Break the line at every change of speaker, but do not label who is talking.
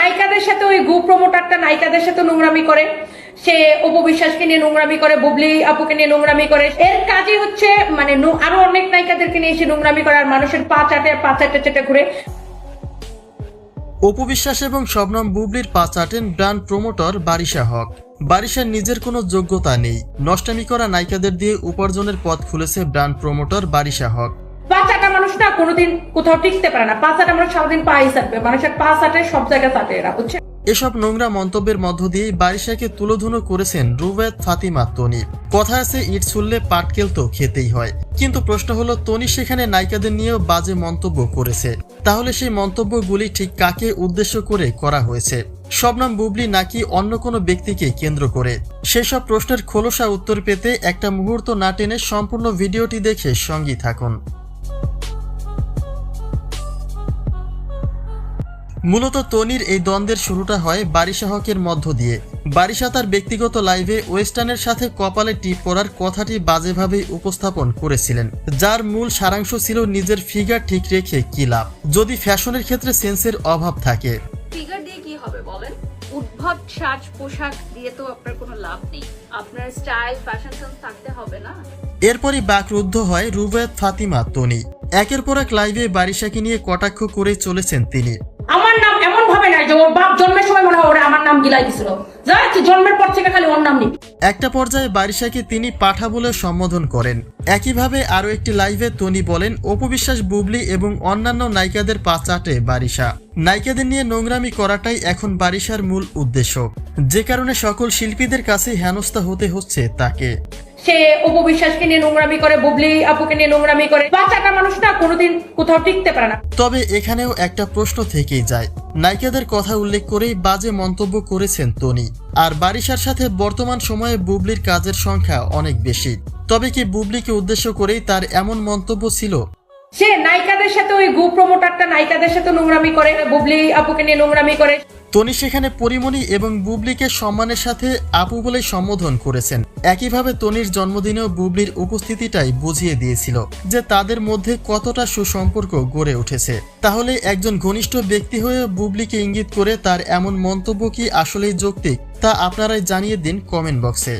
নায়িকাদের সাথে ওই গু প্রমোটারটা নায়িকাদের সাথে নোংরামি করে। সে উপবিশ্বাসকে নিয়ে নোংরামি করে, বুবলি আপুকে নিয়ে নোংরামি করে। এর কাজই হচ্ছে মানে আরও অনেক নায়িকাদেরকে নিয়ে এসে নোংরামি করে, আর মানুষের পা চাটে পা চাটে চাটে ঘুরে।
অপবিশ্বাস এবং শবনম বুবলির পা চাটেন ব্র্যান্ড প্রমোটর বারিশা হক। বারিশার নিজের কোনো যোগ্যতা নেই। নষ্টামি করা নায়িকাদের দিয়ে উপার্জনের পথ খুলেছে ব্র্যান্ড প্রমোটর বারিশা হক।
পা চাটা মানুষ না কোনোদিন কোথাও টিকতে পারে না। পা চাটা মানুষ সারাদিন পাই চাটবে মানুষের পা চাটে সব জায়গায় চাটে এরা বুঝছে
এসব নোংরা মন্তব্যের মধ্য দিয়ে বারিশাকে তুলোধুনো করেছেন রুবেদ ফাতিমা তনি। কথা আছে, ইট ছুললে পাটকেল তো খেতেই হয়। কিন্তু প্রশ্ন হলো, তনি সেখানে নায়িকাদের নিয়েও বাজে মন্তব্য করেছে। তাহলে সেই মন্তব্যগুলি ঠিক কাকে উদ্দেশ্য করে করা হয়েছে? শবনম বুবলি নাকি অন্য কোনো ব্যক্তিকে কেন্দ্র করে? সেসব প্রশ্নের খোলসা উত্তর পেতে একটা মুহূর্ত না টেনে সম্পূর্ণ ভিডিওটি দেখে সঙ্গী থাকুন। মূলত তনির এই দ্বন্দ্বের শুরুটা হয় বারিশা হকের মধ্য দিয়ে। বারিশা তার ব্যক্তিগত লাইভে ওয়েস্টার্নের সাথে কপালে টিপ পরার কথাটি বাজেভাবে উপস্থাপন করেছিলেন যার মূল সারাংশ ছিল নিজের ফিগার ঠিক রেখে কি লাভ যদি ফ্যাশনের ক্ষেত্রে সেন্সের অভাব থাকে।
ফিগার দিয়ে কি হবে বলেন? উদ্ভট সাজ পোশাক দিয়ে তো আপনার কোনো লাভ নেই। আপনার স্টাইল ফ্যাশন সেন্স থাকতে হবে না।
এরপরই বাকরুদ্ধ হয় রুবেদ ফাতিমা তনি। একের পর এক লাইভে বারিশাকে নিয়ে কটাক্ষ করে চলেছেন তিনি।
আমার নাম এমন ভাবে নাই যে ওর বাপ জন্মের সময় মনে হয় আমার নাম গিলাই দিছিল।
একটা পর্যায়ে বারিশাকে তিনি পাঠা বলে সম্বোধন করেন। একইভাবে আরও একটি লাইভে তনি বলেন অপবিশ্বাস বুবলি এবং অন্যান্য নায়িকাদের পা চাটে বারিশা। নায়িকাদের নিয়ে নোংরামি করাটাই এখন বারিশার মূল উদ্দেশ্য। যে কারণে সকল শিল্পীদের কাছে হেনস্থা হতে হচ্ছে তাকে।
সে উপবিশ্বাসকে নিয়ে নোংরামি করে বুবলি আপুকে নিয়ে নোংরামি করে। বাচ্চাটা মানুষ না কোনোদিন কোথাও টিকতে পারে না।
তবে এখানেও একটা প্রশ্ন থেকেই যায়। নায়িকাদের কথা উল্লেখ করেই বাজে মন্তব্য করেছেন তনি। আর বারিশার সাথে বর্তমান সময়ে বুবলির কাজের সংখ্যা অনেক বেশি। তবে কি বুবলিকে উদ্দেশ্য করেই তার এমন মন্তব্য ছিল?
সে নায়িকাদের সাথে ওই গু প্রমোটারটা নায়িকাদের সাথে নোংরামি করে বুবলি আপুকে নিয়ে নোংরামি করে।
তনি সেখানে পরিমণি এবং বুবলিকে সম্মানের সাথে আপু বলে সম্বোধন করেছেন। একইভাবে তনির জন্মদিনেও বুবলির উপস্থিতিটাই বুঝিয়ে দিয়েছিল যে তাদের মধ্যে কতটা সুসম্পর্ক গড়ে উঠেছে। তাহলে একজন ঘনিষ্ঠ ব্যক্তি হয়ে বুবলিকে ইঙ্গিত করে তার এমন মন্তব্য কি আসলেই যৌক্তিক, তা আপনারাই জানিয়ে দিন কমেন্ট বক্সে।